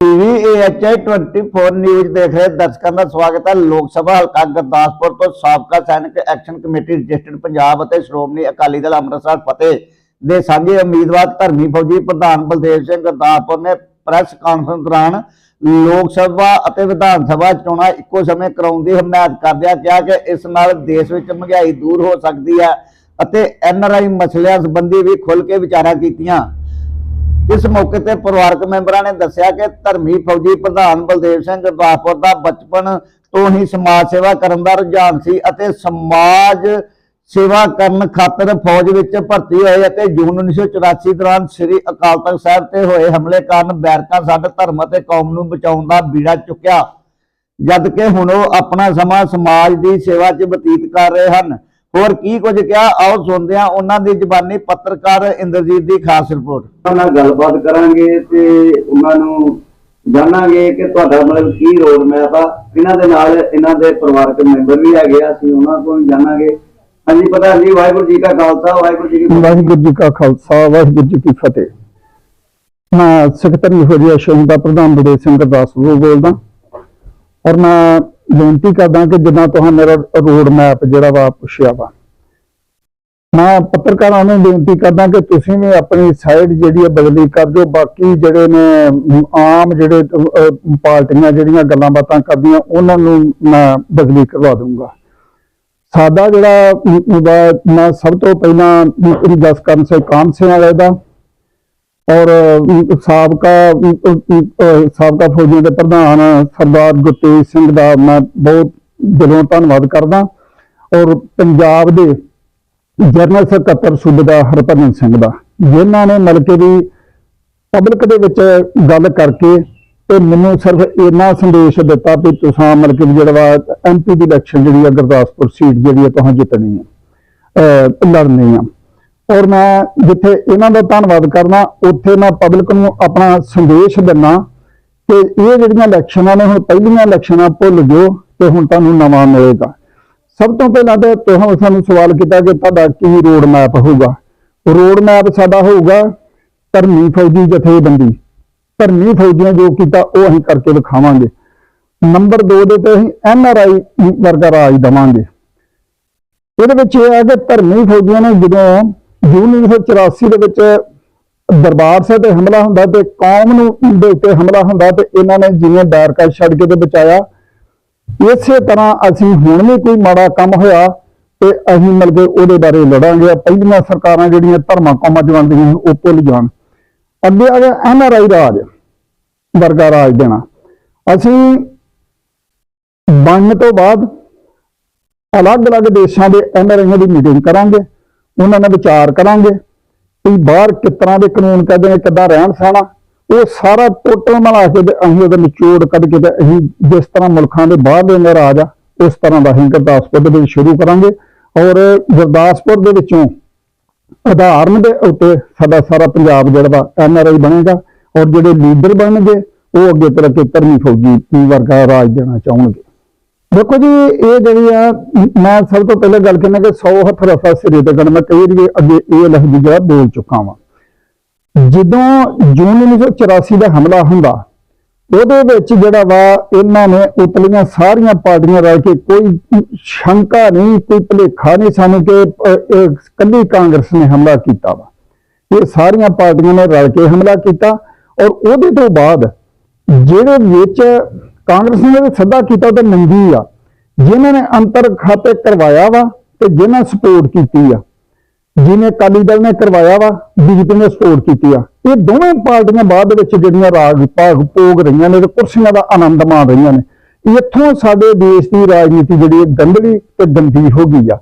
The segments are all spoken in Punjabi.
ਟੀਵੀ ਏਐਚਆਈ 24 ਨਿਊਜ਼ ਦੇਖ ਰਹੇ ਦਰਸ਼ਕਾਂ ਦਾ ਸਵਾਗਤ ਹੈ। ਲੋਕ ਸਭਾ ਹਲਕਾ ਗੁਰਦਾਸਪੁਰ ਤੋਂ ਸਾਬਕਾ ਸੈਨਿਕ ਐਕਸ਼ਨ ਕਮੇਟੀ ਰਜਿਸਟਰਡ ਪੰਜਾਬ ਅਤੇ ਸ਼੍ਰੋਮਣੀ ਅਕਾਲੀ ਦਲ ਅੰਮ੍ਰਿਤਸਰ ਫਤਿਹ ਦੇ ਸਾਂਝੇ ਉਮੀਦਵਾਰ ਧਰਮੀ ਫੌਜੀ ਪ੍ਰਧਾਨ ਬਲਦੇਵ ਸਿੰਘ ਗੁਰਦਾਸਪੁਰ ਨੇ ਪ੍ਰੈਸ ਕਾਨਫਰੰਸ ਦੌਰਾਨ ਲੋਕ ਸਭਾ ਅਤੇ ਵਿਧਾਨ ਸਭਾ ਚੋਣਾਂ ਇੱਕੋ ਸਮੇਂ ਕਰਾਉਣ ਦੀ ਹਮਾਇਤ ਕਰਦਿਆਂ ਕਿਹਾ ਕਿ ਇਸ ਨਾਲ ਦੇਸ਼ ਵਿੱਚ ਮਹਿੰਗਾਈ ਦੂਰ ਹੋ ਸਕਦੀ ਹੈ ਅਤੇ ਐਨਆਰਆਈ ਮਸਲਿਆਂ ਸੰਬੰਧੀ ਵੀ ਖੁੱਲ੍ਹ ਕੇ ਵਿਚਾਰਾਂ ਕੀਤੀਆਂ। ਇਸ ਮੌਕੇ ਤੇ ਪਰਿਵਾਰਕ ਮੈਂਬਰਾਂ ਨੇ ਦੱਸਿਆ ਕਿ ਧਰਮੀ ਫੌਜੀ ਪ੍ਰਧਾਨ ਬਲਦੇਵ ਸਿੰਘ ਗੁਰਦਾਸਪੁਰ ਦਾ ਬਚਪਨ ਤੋਂ ਹੀ ਸਮਾਜ ਸੇਵਾ ਕਰਨ ਦਾ ਰੁਝਾਨ ਸੀ ਅਤੇ ਸਮਾਜ ਸੇਵਾ ਕਰਨ ਖਾਤਰ ਫੌਜ ਵਿੱਚ ਭਰਤੀ ਹੋਏ ਅਤੇ ਜੂਨ 1984 ਦੌਰਾਨ ਸ੍ਰੀ ਅਕਾਲ ਤਖਤ ਸਾਹਿਬ ਤੇ ਹੋਏ ਹਮਲੇ ਕਾਰਨ ਬੈਰਕਾਂ ਸਾਡੇ ਧਰਮ ਅਤੇ ਕੌਮ ਨੂੰ ਬਚਾਉਣ ਦਾ ਬੀੜਾ ਚੁੱਕਿਆ। ਜਦ ਕਿ ਹੁਣ ਉਹ ਆਪਣਾ ਸਮਾਂ ਸਮਾਜ ਦੀ ਸੇਵਾ 'ਚ ਬਤੀਤ ਕਰ ਰਹੇ ਹਨ ਹੋਰ ਕੀ ਕੁਝ ਕਿਹਾ? ਆਓ ਸੁਣਦੇ ਹਾਂ ਉਹਨਾਂ ਦੀ ਜ਼ਬਾਨੀ ਪੱਤਰਕਾਰ ਇੰਦਰਜੀਤ ਦੀ ਖਾਸ ਰਿਪੋਰਟ। ਉਹਨਾਂ ਨਾਲ ਗੱਲਬਾਤ ਕਰਾਂਗੇ ਤੇ ਉਹਨਾਂ ਨੂੰ ਜਾਣਾਂਗੇ ਕਿ ਤੁਹਾਡਾ ਮਤਲਬ ਕੀ ਰੋਡ ਮੈਪ ਆ ਇਹਨਾਂ ਦੇ ਨਾਲ ਇਹਨਾਂ ਦੇ ਪਰਿਵਾਰਕ ਮੈਂਬਰ ਵੀ ਹੈਗੇ ਆ ਅਸੀਂ ਉਹਨਾਂ ਕੋਲ ਵੀ ਜਾਣਾਂਗੇ। ਹਾਂਜੀ ਪਤਾ ਜੀ ਵਾਹਿਗੁਰੂ ਜੀ ਕਾ ਖਾਲਸਾ ਵਾਹਿਗੁਰੂ ਜੀ ਕੀ ਫਤਿਹ। ਵਾਹਿਗੁਰੂ ਜੀ ਕਾ ਖਾਲਸਾ ਵਾਹਿਗੁਰੂ ਜੀ ਕੀ ਫਤਿਹ। ਮੈਂ ਸਕੱਤਰ ਹੋਰੀ ਅਸ਼ੋਕ ਦਾ ਪ੍ਰਧਾਨ ਬਲਦੇਵ ਸਿੰਘ ਗੁਰਦਾਸਪੁਰ ਬੋਲਦਾ। ਔਰ ਮੈਂ ਬੇਨਤੀ ਕਰਦਾ ਕਿ ਜਿੱਦਾਂ ਤੁਹਾਨੂੰ ਮੇਰਾ ਰੋਡ ਮੈਪ ਜਿਹੜਾ ਵਾ ਪੁੱਛਿਆ ਵਾ। ਮੈਂ ਪੱਤਰਕਾਰਾਂ ਨੂੰ ਬੇਨਤੀ ਕਰਦਾ ਕਿ ਤੁਸੀਂ ਵੀ ਆਪਣੀ ਸਾਈਡ ਜਿਹੜੀ ਹੈ ਬਦਲੀ ਕਰ ਦਿਓ। ਬਾਕੀ ਜਿਹੜੇ ਨੇ ਆਮ ਜਿਹੜੇ ਪਾਰਟੀਆਂ ਜਿਹੜੀਆਂ ਗੱਲਾਂ ਬਾਤਾਂ ਕਰਦੀਆਂ ਉਹਨਾਂ ਨੂੰ ਮੈਂ ਬਦਲੀ ਕਰਵਾ ਦੂੰਗਾ ਸਾਡਾ ਜਿਹੜਾ ਮੈਂ ਸਭ ਤੋਂ ਪਹਿਲਾਂ ਅਮ, ਕਰਨ ਸੇ ਕਾਮ ਸੇ ਵਾਲੇ ਦਾ। ਔਰ ਸਾਬਕਾ ਸਾਬਕਾ ਫੌਜੀਆਂ ਦੇ ਪ੍ਰਧਾਨ ਸਰਦਾਰ ਗੁਰਤੇਜ ਸਿੰਘ ਦਾ ਮੈਂ ਬਹੁਤ ਦਿਲੋਂ ਧੰਨਵਾਦ ਕਰਦਾ। ਔਰ ਪੰਜਾਬ ਦੇ ਜਨਰਲ ਸਕੱਤਰ ਸੂਬੇਦਾਰ ਹਰਭਜਨ ਸਿੰਘ ਦਾ, ਜਿਨ੍ਹਾਂ ਨੇ ਮਿਲ ਕੇ ਵੀ ਪਬਲਿਕ ਦੇ ਵਿੱਚ ਗੱਲ ਕਰਕੇ ਤੇ ਮੈਨੂੰ ਸਿਰਫ ਇੰਨਾ ਸੰਦੇਸ਼ ਦਿੱਤਾ ਵੀ ਤੁਸੀਂ ਮਿਲ ਕੇ ਜਿਹੜਾ ਵਾ ਐਮਪੀ ਦੀ ਇਲੈਕਸ਼ਨ ਜਿਹੜੀ ਆ ਗੁਰਦਾਸਪੁਰ ਸੀਟ ਜਿਹੜੀ ਆ ਤੁਹਾਨੂੰ ਜਿੱਤਣੀ ਆ ਲੜਨੀ ਆ। ਔਰ ਮੈਂ ਜਿੱਥੇ ਇਹਨਾਂ ਦਾ ਧੰਨਵਾਦ ਕਰਨਾ ਉੱਥੇ ਮੈਂ ਪਬਲਿਕ ਨੂੰ ਆਪਣਾ ਸੰਦੇਸ਼ ਦਿੰਨਾ ਕਿ ਇਹ ਜਿਹੜੀਆਂ ਇਲੈਕਸ਼ਨਾਂ ਨੇ, ਹੁਣ ਪਹਿਲੀਆਂ ਇਲੈਕਸ਼ਨਾਂ ਭੁੱਲ ਜਾਓ ਤੇ ਹੁਣ ਤੁਹਾਨੂੰ ਨਵਾਂ ਮਿਲੇਗਾ। ਸਭ ਤੋਂ ਪਹਿਲਾਂ ਤਾਂ ਤੁਹਾਨੂੰ ਸਾਨੂੰ ਸਵਾਲ ਕੀਤਾ ਕਿ ਤੁਹਾਡਾ ਕੀ ਰੋਡ ਮੈਪ ਹੋਊਗਾ? ਰੋਡ ਮੈਪ ਸਾਡਾ ਹੋਊਗਾ ਧਰਮੀ ਫੌਜੀ ਜਥੇਬੰਦੀ। ਧਰਮੀ ਫੌਜੀਆਂ ਜੋ ਕੀਤਾ ਉਹ ਅਸੀਂ ਕਰਕੇ ਦਿਖਾਵਾਂਗੇ ਨੰਬਰ 2 ਦੇ ਤੇ ਅਸੀਂ ਐਨ ਆਰ ਆਈ ਵਰਗਾ ਰਾਜ ਦਵਾਂਗੇ। ਇਹਦੇ ਵਿੱਚ ਇਹ ਹੈ ਕਿ ਧਰਮੀ ਫੌਜੀਆਂ ਨੇ ਜਦੋਂ ਜੂਨ 1984 ਦੇ ਵਿੱਚ ਦਰਬਾਰ ਸਾਹਿਬ ਤੇ ਹਮਲਾ ਹੁੰਦਾ ਤੇ ਕੌਮ ਨੂੰ ਦੇ ਉੱਤੇ ਹਮਲਾ ਹੁੰਦਾ ਤੇ ਇਹਨਾਂ ਨੇ ਜਿਵੇਂ ਬੈਰਕਾ ਛੱਡ ਕੇ ਤੇ ਬਚਾਇਆ। ਇਸੇ ਤਰ੍ਹਾਂ ਅਸੀਂ ਹੁਣ ਵੀ ਕੋਈ ਮਾੜਾ ਕੰਮ ਹੋਇਆ ਤੇ ਅਸੀਂ ਮਿਲ ਕੇ ਉਹਦੇ ਬਾਰੇ ਲੜਾਂਗੇ। ਪਹਿਲੀਆਂ ਸਰਕਾਰਾਂ ਜਿਹੜੀਆਂ ਧਰਮਾਂ ਕੌਮਾਂ ਜਵੰਦੀਆਂ ਉਹ ਭੁੱਲ ਜਾਣ। ਅੱਗੇ ਆ ਗਿਆ ਐਨ ਆਰ ਆਈ ਰਾਜ, ਵਰਗਾ ਰਾਜ ਦੇਣਾ। ਅਸੀਂ ਬਣਨ ਤੋਂ ਬਾਅਦ ਅਲੱਗ-ਅਲੱਗ ਦੇਸ਼ਾਂ ਦੇ ਐਨ ਆਰ ਆਈਆਂ ਦੀ ਮੀਟਿੰਗ ਕਰਾਂਗੇ। ਉਹਨਾਂ ਨਾਲ ਵਿਚਾਰ ਕਰਾਂਗੇ ਵੀ ਬਾਹਰ ਕਿਸ ਤਰ੍ਹਾਂ ਦੇ ਕਾਨੂੰਨ ਕਰਦੇ ਨੇ, ਕਿੱਦਾਂ ਰਹਿਣ ਸਹਿਣਾ। ਉਹ ਸਾਰਾ ਟੋਟਲ ਮਿਲਾ ਕੇ ਅਸੀਂ ਉਹਦੇ ਨਿਚੋੜ ਕੱਢ ਕੇ ਤੇ ਅਸੀਂ ਜਿਸ ਤਰ੍ਹਾਂ ਮੁਲਕਾਂ ਦੇ ਬਾਹਰਲੇ ਨੇ ਰਾਜ ਆ ਉਸ ਤਰ੍ਹਾਂ ਦਾ ਅਸੀਂ ਗੁਰਦਾਸਪੁਰ ਦੇ ਵਿੱਚ ਸ਼ੁਰੂ ਕਰਾਂਗੇ। ਔਰ ਗੁਰਦਾਸਪੁਰ ਦੇ ਵਿੱਚੋਂ ਆਧਾਰਨ ਦੇ ਉੱਤੇ ਸਾਡਾ ਸਾਰਾ ਪੰਜਾਬ ਜਿਹੜਾ ਵਾ ਐਨ ਆਰ ਆਈ ਬਣੇਗਾ ਔਰ ਜਿਹੜੇ ਲੀਡਰ ਬਣਨਗੇ, ਉਹ ਅੱਗੇ ਤਰ੍ਹਾਂ ਕੇ ਧਰਮੀ ਫੌਜੀ ਵਰਗਾ ਰਾਜ ਦੇਣਾ ਚਾਹੁੰਗੇ ਦੇਖੋ ਜੀ ਇਹ ਜਿਹੜੀ ਆ ਮੈਂ ਸਭ ਤੋਂ ਪਹਿਲਾਂ ਗੱਲ ਕਰਨਾ ਕਿ 100 ਹੱਥ ਰਫਾ ਸਿਰੇ ਤੇ ਗਣ ਮੈਂ ਕਈ ਵਾਰੀ ਅੱਗੇ ਇਹ ਲਫ਼ਜ਼ ਜਿਹੜਾ ਬੋਲ ਚੁੱਕਾ ਵਾਂ। ਜਦੋਂ ਜੂਨ 1984 ਦਾ ਹਮਲਾ ਹੁੰਦਾ ਉਹਦੇ ਵਿੱਚ ਜਿਹੜਾ ਵਾ ਇਹਨਾਂ ਨੇ ਉਤਲੀਆਂ ਸਾਰੀਆਂ ਪਾਰਟੀਆਂ ਰਲ ਕੇ ਕੋਈ ਸ਼ੰਕਾ ਨਹੀਂ ਕੋਈ ਭੁਲੇਖਾ ਨਹੀਂ ਸਾਨੂੰ ਕਿ ਅ, ਕੱਲੀ ਕਾਂਗਰਸ ਨੇ ਹਮਲਾ ਕੀਤਾ ਵਾ। ਇਹ ਸਾਰੀਆਂ ਪਾਰਟੀਆਂ ਨੇ ਰਲ ਕੇ ਹਮਲਾ ਕੀਤਾ ਔਰ ਉਹਦੇ ਤੋਂ ਬਾਅਦ ਜਿਹੜੇ ਵਿੱਚ ਕਾਂਗਰਸ ਨੇ ਵੀ ਸੱਦਾ ਕੀਤਾ ਤਾਂ ਮੰਗੀ ਆ। ਜਿਨ੍ਹਾਂ ਨੇ ਅੰਤਰ ਖਾਤੇ ਕਰਵਾਇਆ ਵਾ ਤੇ ਜਿਨ੍ਹਾਂ ਸਪੋਰਟ ਕੀਤੀ ਆ। ਜਿਵੇਂ ਅਕਾਲੀ ਦਲ ਨੇ ਕਰਵਾਇਆ ਵਾ, ਬੀਜੇਪੀ ਨੇ ਸਪੋਰਟ ਕੀਤੀ ਆ। ਇਹ ਦੋਵੇਂ ਪਾਰਟੀਆਂ ਬਾਅਦ ਦੇ ਵਿੱਚ ਜਿਹੜੀਆਂ ਰਾਗ ਭਾਗ ਭੋਗ ਰਹੀਆਂ ਨੇ ਤੇ ਕੁਰਸੀਆਂ ਦਾ ਆਨੰਦ ਮਾਣ ਰਹੀਆਂ ਨੇ। ਇੱਥੋਂ ਸਾਡੇ ਦੇਸ਼ ਦੀ ਰਾਜਨੀਤੀ ਜਿਹੜੀ ਹੈ ਗੰਦਲੀ ਤੇ ਗੰਦੀ ਹੋ ਗਈ ਆ।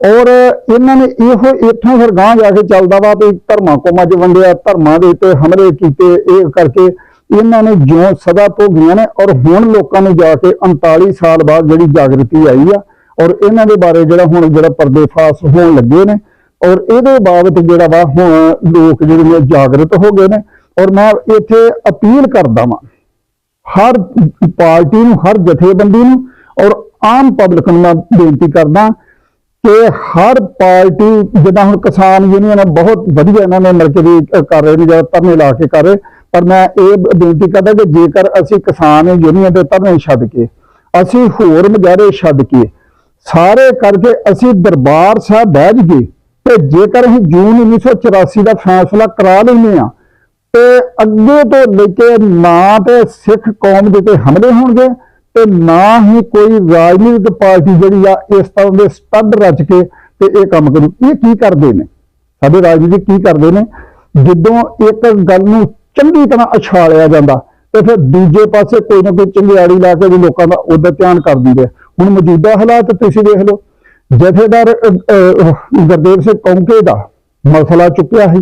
ਔਰ ਇਹਨਾਂ ਨੇ ਇਹੋ ਇੱਥੋਂ ਫਿਰ ਗਾਂਹ ਜਾ ਕੇ ਚੱਲਦਾ ਵਾ ਵੀ ਧਰਮਾਂ ਕੋਮਾਂ 'ਚ ਵੰਡਿਆ, ਧਰਮਾਂ ਦੇ ਉੱਤੇ ਹਮਲੇ ਕੀਤੇ, ਇਹ ਕਰਕੇ ਇਹਨਾਂ ਨੇ ਜਿਉਂ ਸਦਾ ਭੋਗੀਆਂ ਨੇ ਔਰ ਹੁਣ ਲੋਕਾਂ ਨੂੰ ਜਾ ਕੇ 39 ਸਾਲ ਬਾਅਦ ਜਿਹੜੀ ਜਾਗਰਤੀ ਆਈ ਆ ਔਰ ਇਹਨਾਂ ਦੇ ਬਾਰੇ ਜਿਹੜਾ ਹੁਣ ਜਿਹੜਾ ਪਰਦੇਫਾਸ ਹੋਣ ਲੱਗੇ ਨੇ ਔਰ ਇਹਦੇ ਬਾਬਤ ਜਿਹੜਾ ਵਾ ਹੁਣ ਲੋਕ ਜਿਹੜੇ ਨੇ ਜਾਗਰਤ ਹੋ ਗਏ ਨੇ ਔਰ ਮੈਂ ਇੱਥੇ ਅਪੀਲ ਕਰਦਾ ਵਾਂ, ਹਰ ਪਾਰਟੀ ਨੂੰ, ਹਰ ਜਥੇਬੰਦੀ ਨੂੰ ਔਰ ਆਮ ਪਬਲਿਕ ਨੂੰ ਮੈਂ ਬੇਨਤੀ ਕਰਦਾ ਕਿ ਹਰ ਪਾਰਟੀ, ਜਿੱਦਾਂ ਹੁਣ ਕਿਸਾਨ ਯੂਨੀਅਨ ਬਹੁਤ ਵਧੀਆ ਇਹਨਾਂ ਨੇ ਮਿਲ ਕੇ ਵੀ ਕਰ ਰਹੇ ਨੇ, ਜਿਹੜਾ ਧਰਨੇ ਲਾ ਕੇ ਕਰ ਰਹੇ। ਪਰ ਮੈਂ ਇਹ ਬੇਨਤੀ ਕਰਦਾ ਕਿ ਜੇਕਰ ਅਸੀਂ ਕਿਸਾਨ ਯੂਨੀਅਨ ਦੇ ਧਰਨੇ ਛੱਡ ਕੇ, ਅਸੀਂ ਹੋਰ ਮੁਜ਼ਾਹਰੇ ਛੱਡ ਕੇ, ਸਾਰੇ ਕਰਕੇ ਅਸੀਂ ਦਰਬਾਰ ਸਾਹਿਬ ਬਹਿ ਜਾਈਏ ਤੇ ਜੇਕਰ ਅਸੀਂ ਜੂਨ 1984 ਦਾ ਫੈਸਲਾ ਕਰਾ ਲੈਂਦੇ ਆ ਤੇ ਅੱਗੇ ਤੋਂ ਲੈ ਕੇ ਨਾ ਤੇ ਸਿੱਖ ਕੌਮ ਦੇ ਤੇ ਹਮਲੇ ਹੋਣਗੇ ਤੇ ਨਾ ਹੀ ਕੋਈ ਰਾਜਨੀਤਿਕ ਪਾਰਟੀ ਜਿਹੜੀ ਆ ਇਸ ਤਰ੍ਹਾਂ ਦੇ ਸਟੱਡ ਰਚ ਕੇ ਤੇ ਇਹ ਕੰਮ ਕਰੂ। ਇਹ ਕੀ ਕਰਦੇ ਨੇ? ਸਾਡੇ ਰਾਜਨੀਤੀ ਕੀ ਕਰਦੇ ਨੇ? ਜਦੋਂ ਇੱਕ ਗੱਲ ਨੂੰ ਚੰਗੀ ਤਰ੍ਹਾਂ ਅਛਾਲਿਆ ਜਾਂਦਾ ਤੇ ਫਿਰ ਦੂਜੇ ਪਾਸੇ ਕੋਈ ਨਾ ਕੋਈ ਚੰਗਿਆੜੀ ਲਾ ਕੇ ਵੀ ਲੋਕਾਂ ਦਾ ਉਹਦਾ ਧਿਆਨ ਕਰ ਦਿੰਦੇ ਆ। ਹੁਣ ਮੌਜੂਦਾ ਹਾਲਾਤ ਤੁਸੀਂ ਦੇਖ ਲਓ, ਜਥੇਦਾਰ ਗੁਰਦੇਵ ਸਿੰਘ ਕੌਂਕੇ ਦਾ ਮਸਲਾ ਚੁੱਕਿਆ ਸੀ,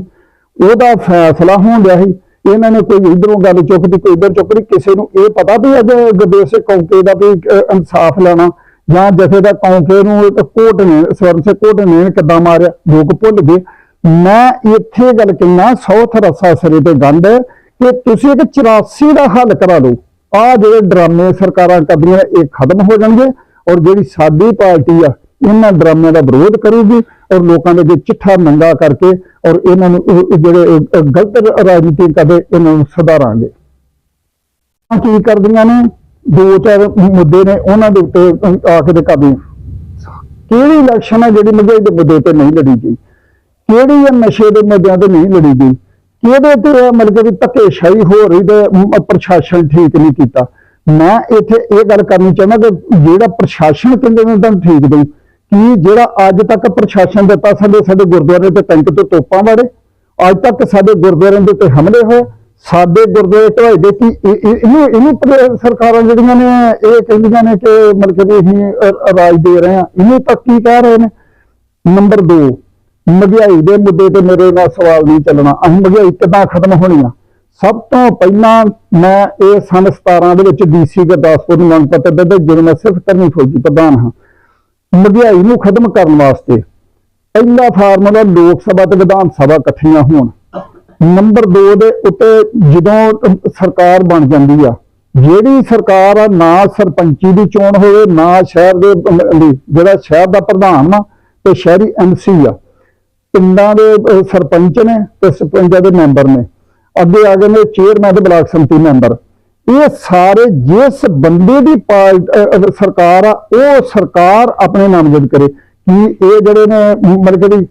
ਉਹਦਾ ਫੈਸਲਾ ਹੋਣ ਡਿਆ ਸੀ ਇਹਨਾਂ ਨੇ ਕੋਈ ਇਧਰੋਂ ਗੱਲ ਚੁੱਕਦੀ, ਕੋਈ ਇਧਰ ਚੁੱਕਦੀ, ਕਿਸੇ ਨੂੰ ਇਹ ਪਤਾ ਵੀ ਅੱਜ ਗੁਰਦੇਵ ਸਿੰਘ ਕੌਂਕੇ ਦਾ ਵੀ ਇਨਸਾਫ ਲੈਣਾ ਜਾਂ ਜਥੇਦਾਰ ਕੌਂਕੇ ਨੂੰ ਕੋਟ ਨੇ, ਸਵਰਨ ਸਿੰਘ ਕੋਟ ਨੇ ਕਿੱਦਾਂ ਮਾਰਿਆ, ਲੋਕ ਭੁੱਲ ਗਏ ਮੈਂ ਇੱਥੇ ਗੱਲ ਕਹਿਣਾ ਸਾਊਥ ਰਸਾ ਸਿਰੇ ਤੇ ਗੰਢ ਹੈ ਕਿ ਤੁਸੀਂ ਇੱਕ 84 ਦਾ ਹੱਲ ਕਰਾ ਲਓ। ਆ ਜਿਹੜੇ ਡਰਾਮੇ ਸਰਕਾਰਾਂ ਕਰਦੀਆਂ, ਇਹ ਖਤਮ ਹੋ ਜਾਣਗੇ। ਔਰ ਜਿਹੜੀ ਸਾਡੀ ਪਾਰਟੀ ਆ, ਇਹਨਾਂ ਡਰਾਮਿਆਂ ਦਾ ਵਿਰੋਧ ਕਰੂਗੀ ਔਰ ਲੋਕਾਂ ਦੇ ਅੱਗੇ ਚਿੱਠਾ ਮੰਗਾ ਕਰਕੇ ਔਰ ਇਹਨਾਂ ਨੂੰ ਜਿਹੜੇ ਗਲਤ ਰਾਜਨੀਤੀ ਕਰਦੇ, ਇਹਨਾਂ ਨੂੰ ਸੁਧਾਰਾਂਗੇ। ਕੀ ਕਰਦੀਆਂ ਨੇ? ਦੋ ਚਾਰ ਮੁੱਦੇ ਨੇ, ਉਹਨਾਂ ਦੇ ਉੱਤੇ ਆ ਕੇ ਤੇ ਕਾਬੂ ਕਿਹੜੀ ਇਲੈਕਸ਼ਨ ਹੈ ਜਿਹੜੀ ਮਹਿੰਗਾਈ ਦੇ ਮੁੱਦੇ ਤੇ ਨਹੀਂ ਲੜੀ ਗਈ? ਕਿਹੜੀ ਹੈ ਨਸ਼ੇ ਦੇ ਮੁੱਦਿਆਂ ਤੇ ਨਹੀਂ ਲੜੀ ਗਈ ਕਿਹਦੇ ਤੇ ਮਤਲਬ ਕਿ ਧੱਕੇਸ਼ਾਹੀ ਹੋ ਰਹੀ ਤੇ ਪ੍ਰਸ਼ਾਸਨ ਠੀਕ ਨਹੀਂ ਕੀਤਾ? ਮੈਂ ਇੱਥੇ ਇਹ ਗੱਲ ਕਰਨੀ ਚਾਹੁੰਦਾ ਕਿ ਜਿਹੜਾ ਪ੍ਰਸ਼ਾਸਨ ਕਹਿੰਦੇ ਨੇ ਤਾਂ ਠੀਕ ਦਊ ਕਿ ਜਿਹੜਾ ਅੱਜ ਤੱਕ ਪ੍ਰਸ਼ਾਸਨ ਦਿੱਤਾ ਸਾਡੇ ਸਾਡੇ ਗੁਰਦੁਆਰੇ ਤੇ ਟੈਂਕ ਤੋਂ ਤੋਪਾਂ ਵਾੜੇ ਅੱਜ ਤੱਕ ਸਾਡੇ ਗੁਰਦੁਆਰਿਆਂ ਦੇ ਉੱਤੇ ਹਮਲੇ ਹੋਏ, ਸਾਡੇ ਗੁਰਦੁਆਰੇ ਢਾਈ ਦੇ ਕਿ ਇਹਨੂੰ ਇਹਨੂੰ ਸਰਕਾਰਾਂ ਜਿਹੜੀਆਂ ਨੇ, ਇਹ ਕਹਿੰਦੀਆਂ ਨੇ ਕਿ ਮਤਲਬ ਕਿ ਅਸੀਂ ਰਾਜ ਦੇ ਰਹੇ ਹਾਂ। ਇਹਨੂੰ ਤਾਂ ਕੀ ਕਹਿ ਰਹੇ ਨੇ? ਨੰਬਰ 2 ਮਹਿੰਗਾਈ ਦੇ ਮੁੱਦੇ ਤੇ ਮੇਰੇ ਨਾਲ ਸਵਾਲ ਨਹੀਂ ਚੱਲਣਾ। ਅਸੀਂ ਮਹਿੰਗਾਈ ਕਿੱਦਾਂ ਖਤਮ ਹੋਣੀ ਆ? ਸਭ ਤੋਂ ਪਹਿਲਾਂ ਮੈਂ ਇਹ ਸਨ 17 ਦੇ ਵਿੱਚ ਡੀਸੀ ਗੁਰਦਾਸਪੁਰ ਨੂੰ ਮੰਗ ਪੱਤਰ ਦਿੱਤਾ ਜਦੋਂ ਮੈਂ ਸਿਰਫ ਕਰਨੀ ਫੌਜੀ ਪ੍ਰਧਾਨ ਹਾਂ। ਮਹਿੰਗਾਈ ਨੂੰ ਖਤਮ ਕਰਨ ਵਾਸਤੇ ਪਹਿਲਾ ਫਾਰਮੂਲਾ ਲੋਕ ਸਭਾ ਤੇ ਵਿਧਾਨ ਸਭਾ ਇਕੱਠੀਆਂ ਹੋਣ। ਨੰਬਰ 2 ਦੇ ਉੱਤੇ ਜਦੋਂ ਸਰਕਾਰ ਬਣ ਜਾਂਦੀ ਆ, ਜਿਹੜੀ ਸਰਕਾਰ ਆ, ਨਾ ਸਰਪੰਚੀ ਦੀ ਚੋਣ ਹੋਵੇ, ਨਾ ਸ਼ਹਿਰ ਦੇ ਜਿਹੜਾ ਸ਼ਹਿਰ ਦਾ ਪ੍ਰਧਾਨ ਆ, ਤੇ ਸ਼ਹਿਰੀ ਐਮਸੀ ਆ। ਪਿੰਡਾਂ ਦੇ ਸਰਪੰਚ ਨੇ ਤੇ ਸਰਪੰਚਾਂ ਦੇ ਮੈਂਬਰ ਨੇ। ਅੱਗੇ ਆ ਗਏ ਨੇ ਚੇਅਰਮੈਨ ਤੇ ਬਲਾਕ ਸੰਮਤੀ ਮੈਂਬਰ। ਇਹ ਸਾਰੇ ਜਿਸ ਬੰਦੇ ਦੀ ਪਾਰਟ- ਸਰਕਾਰ ਆ, ਉਹ ਸਰਕਾਰ ਆਪਣੇ ਨਾਮਜ਼ਦ ਕਰੇ। ਕਿ ਇਹ ਜਿਹੜੇ ਨੇ, ਮਤਲਬ ਕਿ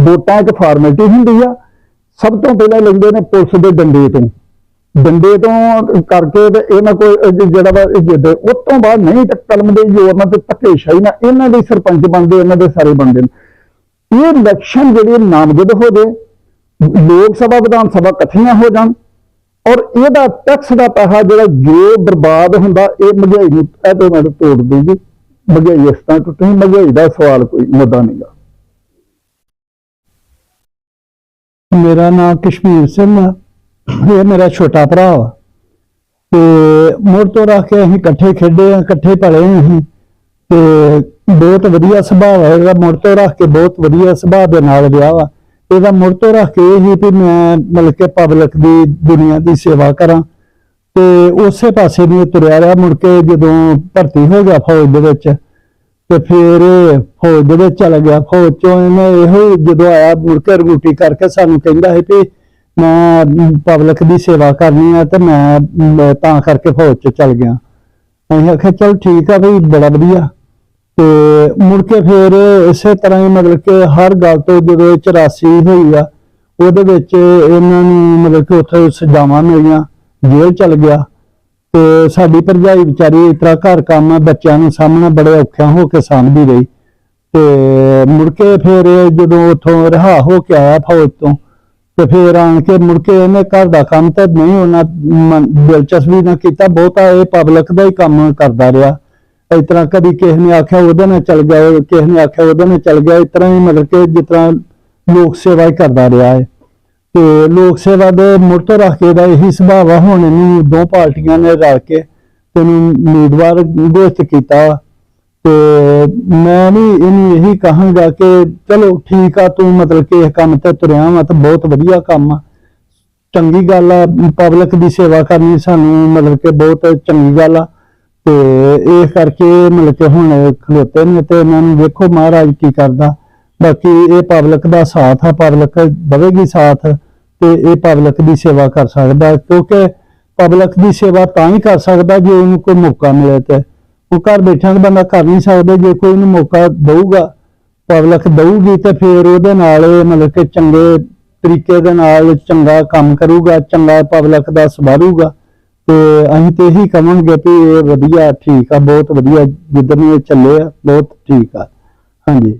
ਵੋਟਾਂ ਚ ਫਾਰਮੈਲਿਟੀ ਹੁੰਦੀ ਆ, ਸਭ ਤੋਂ ਪਹਿਲਾਂ ਲੈਂਦੇ ਨੇ ਪੁਲਿਸ ਦੇ ਡੰਡੇ ਤੋਂ। ਡੰਡੇ ਤੋਂ ਕਰਕੇ ਤੇ ਇਹਨਾਂ ਕੋਈ ਜਿਹੜਾ ਵਾ ਇਹ ਜਿੱਦ, ਉਸ ਤੋਂ ਬਾਅਦ ਨਹੀਂ ਤਾਂ ਕਲਮ ਦੇ ਜ਼ੋਰ ਨਾਲ ਤੇ ਧੱਕੇਸ਼ਾਹੀ ਨਾਲ ਇਹਨਾਂ ਦੇ ਸਰਪੰਚ ਬਣਦੇ, ਇਹਨਾਂ ਦੇ ਸਾਰੇ ਬਣਦੇ ਨੇ। ਇਹ ਇਲੈਕਸ਼ਨ ਜਿਹੜੀ ਨਾਮਜ਼ਦ ਹੋ ਜੇ ਲੋਕ ਸਭਾ, ਵਿਧਾਨ ਸਭਾ ਇਕੱਠੀਆਂ ਹੋ ਜਾਣ ਔਰ ਇਹਦਾ ਟੈਕਸ ਦਾ ਪੈਸਾ ਜਿਹੜਾ ਜੋ ਬਰਬਾਦ ਹੁੰਦਾ, ਇਹ ਮਹਿੰਗਾਈ ਨੂੰ ਆਟੋਮੈਟਿਕ ਤੋੜ ਦੇਗੀ ਮਹਿੰਗਾਈ ਇਸ ਤਰ੍ਹਾਂ ਟੁੱਟਣੀ ਮਹਿੰਗਾਈ ਦਾ ਸਵਾਲ ਕੋਈ ਮੁੱਦਾ ਨਹੀਂਗਾ ਮੇਰਾ ਨਾਮ ਕਸ਼ਮੀਰ ਸਿੰਘ ਆ, ਇਹ ਮੇਰਾ ਛੋਟਾ ਭਰਾ ਵਾ। ਤੇ ਮੁੜ ਤੋਂ ਰੱਖ ਕੇ ਅਸੀਂ ਇਕੱਠੇ ਖੇਡੇ ਆ, ਇਕੱਠੇ ਪਲੇ ਅਸੀਂ। ਤੇ ਬਹੁਤ ਵਧੀਆ ਸੁਭਾਅ ਹੈ ਇਹਦਾ ਮੁੜ ਤੋਂ ਰੱਖ ਕੇ ਬਹੁਤ ਵਧੀਆ ਸੁਭਾਅ ਦੇ ਨਾਲ ਵਿਆਹ ਵਾ। ਇਹਦਾ ਮੁੜ ਤੋਂ ਰੱਖ ਕੇ ਇਹ ਹੀ ਵੀ ਮੈਂ ਮਤਲਬ ਕਿ ਪਬਲਿਕ ਦੀ ਦੁਨੀਆ ਦੀ ਸੇਵਾ ਕਰਾਂ। ਤੇ ਉਸੇ ਪਾਸੇ ਨੂੰ ਤੁਰਿਆ ਰਿਹਾ, ਮੁੜ ਕੇ ਜਦੋਂ ਭਰਤੀ ਹੋ ਗਿਆ ਫੌਜ ਦੇ ਵਿੱਚ, ਤੇ ਫਿਰ ਫੌਜ ਦੇ ਵਿੱਚ ਚਲਾ ਗਿਆ। ਫੌਜ ਚੋਂ ਇਹਨੇ ਇਹੋ ਹੀ ਜਦੋਂ ਆਇਆ, ਮੁੜ ਕੇ ਰੂਟੀ ਕਰਕੇ ਸਾਨੂੰ ਕਹਿੰਦਾ ਹੈ ਵੀ ਮੈਂ ਪਬਲਿਕ ਦੀ ਸੇਵਾ ਕਰਨੀ ਆ ਤੇ ਮੈਂ ਮੈਂ ਤਾਂ ਕਰਕੇ ਫੌਜ ਚ ਚਲ ਗਿਆ। ਅਸੀਂ ਆਖਿਆ, ਚਲ ਠੀਕ ਆ ਬਈ ਬੜਾ ਵਧੀਆ। ਤੇ ਮੁੜ ਕੇ ਫਿਰ ਇਸੇ ਤਰ੍ਹਾਂ ਹੀ ਮਤਲਬ ਕਿ ਹਰ ਗੱਲ ਤੋਂ ਜਦੋਂ ਇਹ 84 ਹੋਈ ਆ, ਉਹਦੇ ਵਿੱਚ ਇਹਨਾਂ ਨੂੰ ਮਤਲਬ ਕਿ ਉੱਥੇ ਸਜ਼ਾਵਾਂ ਮਿਲੀਆਂ, ਜੇਲ੍ਹ ਚਲ ਗਿਆ ਤੇ ਸਾਡੀ ਭਰਜਾਈ ਵਿਚਾਰੀ ਇਸ ਤਰ੍ਹਾਂ ਘਰ ਕੰਮ ਬੱਚਿਆਂ ਨੂੰ ਸਾਹਮਣੇ ਬੜੇ ਔਖਿਆਂ ਹੋ ਕੇ ਸਾਂਭਦੀ ਰਹੀ ਤੇ ਮੁੜ ਕੇ ਫਿਰ ਜਦੋਂ ਉਥੋਂ ਰਿਹਾ ਹੋ ਕੇ ਆਇਆ ਫੌਜ ਤੋਂ ਤੇ ਫਿਰ ਆਣ ਕੇ ਮੁੜ ਕੇ ਇਹਨੇ ਘਰ ਦਾ ਕੰਮ ਤਾਂ ਨਹੀਂ ਉਹਨਾਂ ਦਿਲਚਸਪੀ ਨਾ ਕੀਤਾ, ਬਹੁਤਾ ਇਹ ਪਬਲਿਕ ਦਾ ਹੀ ਕੰਮ ਕਰਦਾ ਰਿਹਾ। ਇਸ ਤਰ੍ਹਾਂ ਕਦੀ ਕਿਸੇ ਨੇ ਆਖਿਆ ਉਹਦੇ ਨਾਲ ਚੱਲ ਗਿਆ, ਕਿਸੇ ਨੇ ਆਖਿਆ ਉਹਦੇ ਨਾਲ ਚੱਲ ਗਿਆ, ਇਸ ਤਰ੍ਹਾਂ ਹੀ ਮਤਲਬ ਕਿ ਜਿਸ ਤਰ੍ਹਾਂ ਲੋਕ ਸੇਵਾ ਹੀ ਕਰਦਾ ਰਿਹਾ ਹੈ। ਤੇ ਲੋਕ ਸੇਵਾ ਦੇ ਮੁੜ ਤੋਂ ਰੱਖ ਕੇ ਦਾ ਇਹੀ ਸੁਭਾਅ ਆ ਹੁਣ ਇਹਨੂੰ ਦੋ ਪਾਰਟੀਆਂ ਨੇ ਰਲ ਕੇ ਤੈਨੂੰ ਉਮੀਦਵਾਰ ਘੋਸ਼ਿਤ ਕੀਤਾ। ਤੇ ਮੈਂ ਵੀ ਇਹਨੂੰ ਇਹੀ ਕਹਾਂਗਾ ਕਿ ਚਲੋ ਠੀਕ ਆ, ਤੂੰ ਮਤਲਬ ਕਿ ਇਹ ਕੰਮ ਤੇ ਤੁਰਿਆ ਵਾ ਤਾਂ ਬਹੁਤ ਵਧੀਆ ਕੰਮ ਆ। ਚੰਗੀ ਗੱਲ ਆ ਪਬਲਿਕ ਦੀ ਸੇਵਾ ਕਰਨੀ ਸਾਨੂੰ ਮਤਲਬ ਕਿ ਬਹੁਤ ਚੰਗੀ ਗੱਲ ਆ। ਤੇ ਇਹ ਕਰਕੇ ਮਤਲਬ ਕਿ ਹੁਣ ਖਲੋਤੇ ਨੇ ਤੇ ਇਹਨਾਂ ਨੂੰ ਵੇਖੋ ਮਹਾਰਾਜ ਕੀ ਕਰਦਾ। ਬਾਕੀ ਇਹ ਪਬਲਿਕ ਦਾ ਸਾਥ ਆ ਪਬਲਿਕ ਦੇਵੇਗੀ ਸਾਥ ਤੇ ਇਹ ਪਬਲਿਕ ਦੀ ਸੇਵਾ ਕਰ ਸਕਦਾ ਕਿਉਂਕਿ ਪਬਲਿਕ ਦੀ ਸੇਵਾ ਤਾਂ ਹੀ ਕਰ ਸਕਦਾ ਜੇ ਉਹਨੂੰ ਕੋਈ ਮੌਕਾ ਮਿਲੇ ਤੇ। ਉਹ ਘਰ ਬੈਠਿਆਂ ਦਾ ਬੰਦਾ ਕਰ ਨਹੀਂ ਸਕਦਾ, ਜੇ ਕੋਈ ਉਹਨੂੰ ਮੌਕਾ ਦਊਗਾ ਪਬਲਿਕ ਦਊਗੀ ਤੇ ਫਿਰ ਉਹਦੇ ਨਾਲ ਇਹ ਮਤਲਬ ਕਿ ਚੰਗੇ ਤਰੀਕੇ ਦੇ ਨਾਲ ਚੰਗਾ ਕੰਮ ਕਰੂਗਾ, ਚੰਗਾ ਪਬਲਿਕ ਦਾ ਸਵਾਰੂਗਾ ਤੇ ਅਸੀਂ ਤੇ ਇਹੀ ਕਹਾਂਗੇ ਵੀ ਇਹ ਵਧੀਆ ਠੀਕ ਆ, ਬਹੁਤ ਵਧੀਆ ਜਿੱਦਨ ਇਹ ਚੱਲੇ ਆ, ਬਹੁਤ ਠੀਕ ਆ। ਹਾਂਜੀ।